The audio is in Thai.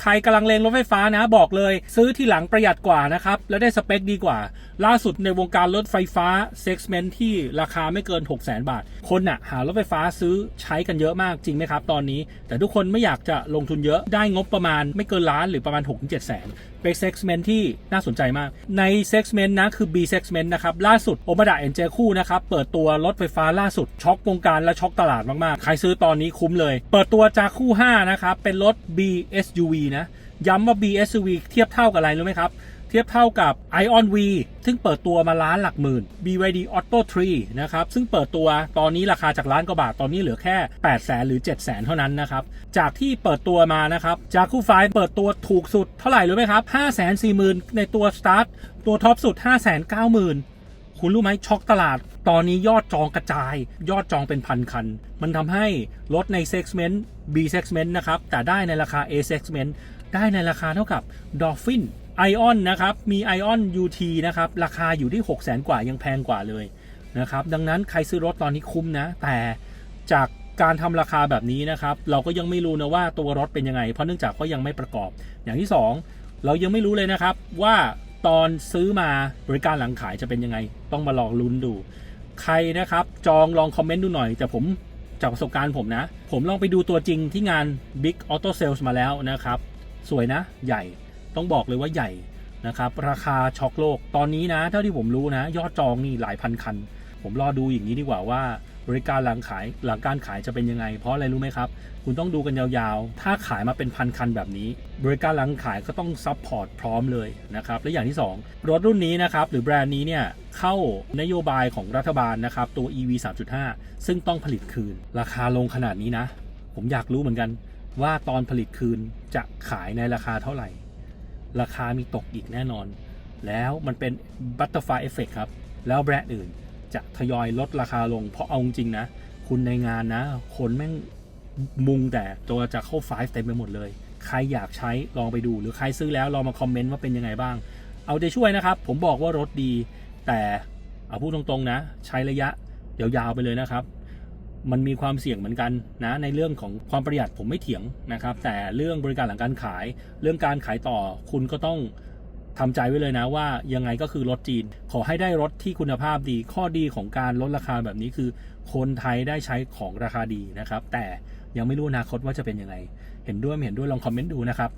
ใครกำลังเลงรถไฟฟ้านะบอกเลย ซื้อที่หลังประหยัดกว่านะครับ แล้วได้สเปคดีกว่า ล่าสุดในวงการรถไฟฟ้าเซ็กเมนที่ราคาไม่เกิน 6 0 0 0 0 0บาท คนน่ะหารถไฟฟ้าซื้อใช้กันเยอะมากจริงไหมครับตอนนี้ แต่ทุกคนไม่อยากจะลงทุนเยอะได้งบประมาณไม่เกินล้านหรือประมาณ 6 7 แสนเป็นเซ็กเมนที่น่าสนใจมาก ในเซ็กเมนนะคือ B เซ็กเมนนะครับ ล่าสุดโอมาดาเอ็นเจคู่นะครับ เปิดตัวรถไฟฟ้าล่าสุด ช็อกวงการและช็อกตลาดมาก ๆ ใครซื้อตอนนี้คุ้มเลย เปิดตัวจาคู่ 5 นะครับ เป็นรถ B SUV นะ ย้ำว่า B SUV เทียบเท่ากับอะไรรู้ไหมครับ เทียบเท่ากับ Ion V ซึ่งเปิดตัวมาล้านหลักหมื่น BYD Auto 3นะครับ ซึ่งเปิดตัวตอนนี้ราคาจากล้านกว่าบาท ตอนนี้เหลือแค่ 8 0 0แสนหรือ 7 0 0แสนเท่านั้นนะครับ จากที่เปิดตัวมานะครับ จากคู่ไฟเปิดตัวถูกสุดเท่าไหร่รู้ไหมครับ 5 4 0 0 0 0 ในตัวสตาร์ทตัวท็อปสุด 5 9 0 0 0 0คุณรู้ไหมช็อกตลาด ตอนนี้ยอดจองกระจาย ยอดจองเป็นพันคัน มันทำให้รถใน segment B segment นะครับ แต่ได้ในราคา A segment ได้ในราคาเท่ากับ Dolphin Ion นนะครับ มี Ion UT นะครับ ราคาอยู่ที่ 6 0 0 0 0 กว่ายังแพงกว่าเลยนะครับ ดังนั้นใครซื้อรถตอนนี้คุ้มนะ แต่จากการทำราคาแบบนี้นะครับ เราก็ยังไม่รู้นะว่าตัวรถเป็นยังไง เพราะเนื่องจากว่ายังไม่ประกอบ อย่างที่ 2 เรายังไม่รู้เลยนะครับว่าตอนซื้อมาบริการหลังขายจะเป็นยังไง ต้องมาลองลุ้นดู ใครนะครับจองลองคอมเมนต์ดูหน่อย แต่ผมจากประสบการณ์ผมนะ ผมลองไปดูตัวจริงที่งาน Big Auto Sales มาแล้วนะครับ สวยนะ ใหญ่ ต้องบอกเลยว่าใหญ่นะครับราคาช็อกโลกตอนนี้นะ เท่าที่ผมรู้นะ ยอดจองนี่หลายพันคัน ผมรอดูอย่างนี้ดีกว่าว่า บริการหลังขายหลังการขายจะเป็นยังไง เพราะอะไรรู้ไหมครับ คุณต้องดูกันยาวๆ ถ้าขายมาเป็นพันคันแบบนี้ บริการหลังขายก็ต้องซัพพอร์ตพร้อมเลยนะครับและอย่างที่ 2 รถรุ่นนี้นะครับหรือแบรนด์นี้เนี่ยเข้านโยบายของรัฐบาลนะครับตัว EV 3.5 ซึ่งต้องผลิตคืน ราคาลงขนาดนี้นะ ผมอยากรู้เหมือนกันว่าตอนผลิตคืนจะขายในราคาเท่าไหร่ ราคามีตกอีกแน่นอน แล้วมันเป็นบัตเตอร์ฟเอฟเฟกครับ แล้วแบรนด์อื่นจะทยอยลดราคาลง เพราะเอาจริงๆนะ คุณในงานนะ คนแม่งมุงแต่ตัวจะเข้าไฟเต็มไปหมดเลย ใครอยากใช้ลองไปดู หรือใครซื้อแล้วลองมาคอมเมนต์ว่าเป็นยังไงบ้าง เอาใจช่วยนะครับ ผมบอกว่ารถดี แต่เอาพูดตรงๆนะ ใช้ระยะยาวๆไปเลยนะครับ มันมีความเสี่ยงเหมือนกันนะในเรื่องของความประหยัดผมไม่เถียงนะครับ แต่เรื่องบริการหลังการขาย เรื่องการขายต่อคุณก็ต้องทำใจไว้เลยนะว่ายังไงก็คือรถจีน ขอให้ได้รถที่คุณภาพดี ข้อดีของการลดราคาแบบนี้คือ คนไทยได้ใช้ของราคาดีนะครับ แต่ยังไม่รู้อนาคตว่าจะเป็นยังไง เห็นด้วยไม่เห็นด้วยลองคอมเมนต์ดูนะครับ